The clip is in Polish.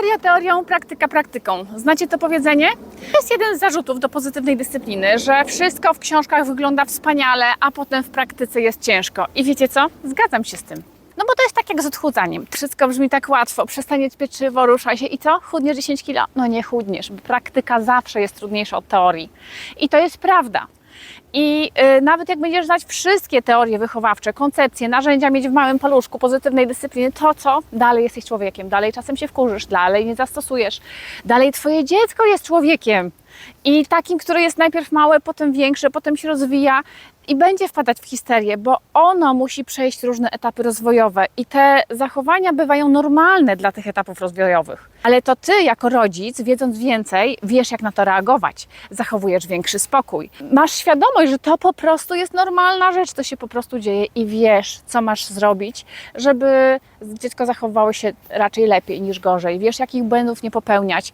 Teoria teorią, praktyka praktyką. Znacie to powiedzenie? To jest jeden z zarzutów do pozytywnej dyscypliny, że wszystko w książkach wygląda wspaniale, a potem w praktyce jest ciężko. I wiecie co? Zgadzam się z tym. No bo to jest tak jak z odchudzaniem. Wszystko brzmi tak łatwo. Przestaniesz pieczywo, ruszaj się i co? Chudniesz 10 kilo? No nie chudniesz. Praktyka zawsze jest trudniejsza od teorii. I to jest prawda. I y, nawet jak będziesz znać wszystkie teorie wychowawcze, koncepcje, narzędzia mieć w małym paluszku pozytywnej dyscypliny, to co? Dalej jesteś człowiekiem, dalej czasem się wkurzysz, dalej nie zastosujesz, dalej twoje dziecko jest człowiekiem. I takim, który jest najpierw małe, potem większe, potem się rozwija i będzie wpadać w histerię, bo ono musi przejść różne etapy rozwojowe i te zachowania bywają normalne dla tych etapów rozwojowych. Ale to ty, jako rodzic, wiedząc więcej, wiesz, jak na to reagować. Zachowujesz większy spokój. Masz świadomość, że to po prostu jest normalna rzecz, to się po prostu dzieje i wiesz, co masz zrobić, żeby dziecko zachowało się raczej lepiej niż gorzej. Wiesz, jakich błędów nie popełniać.